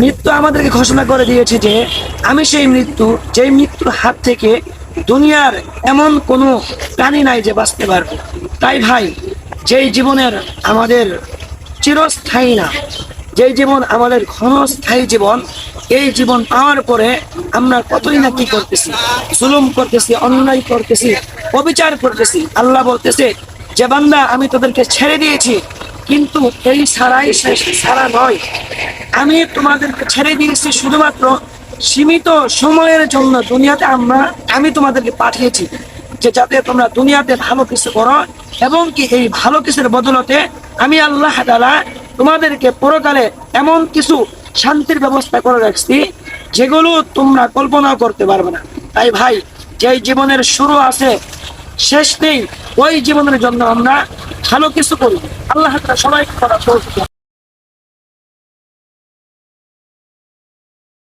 মৃত্যু আমাদেরকে ঘোষণা করে দিয়েছে যে, আমি সেই মৃত্যু, যেই মৃত্যুর হাত থেকে দুনিয়ার এমন কোনো প্রাণী নাই যে বাঁচতে পারবে। তাই ভাই, যেই জীবনের আমাদের চিরস্থায়ী না, যেই জীবন আমাদের ক্ষণস্থায়ী জীবন, এই জীবন পাওয়ার পরে আমরা কতই না কি করতেছি? জুলুম করতেছি, অন্যায় করতেছি, অবিচার করতেছি। আল্লাহ বলতেছে, যে বান্দা, আমি তোদেরকে ছেড়ে দিয়েছি কিন্তু এই ছাড়াই শেষ ছাড়া নয়। আমি তোমাদেরকে ছেড়ে দিয়েছি শুধুমাত্র সীমিত সময়ের জন্য দুনিয়াতে আমরা, আমি তোমাদেরকে পাঠিয়েছি যে যাতে তোমরা দুনিয়াতে ভালো কিছু করো এবং কি এই ভালো কিছুর বদলতে আমি আল্লাহ তাআলা তোমাদেরকে পরকালে এমন কিছু শান্তির ব্যবস্থা করে রাখছি যেগুলো তোমরা কল্পনাও করতে পারবে না। তাই ভাই, যেই জীবনের শুরু আছে, শেষ নেই, ওই জীবনের জন্য আমরা ভালো কিছু করি আল্লাহ সবাই করা।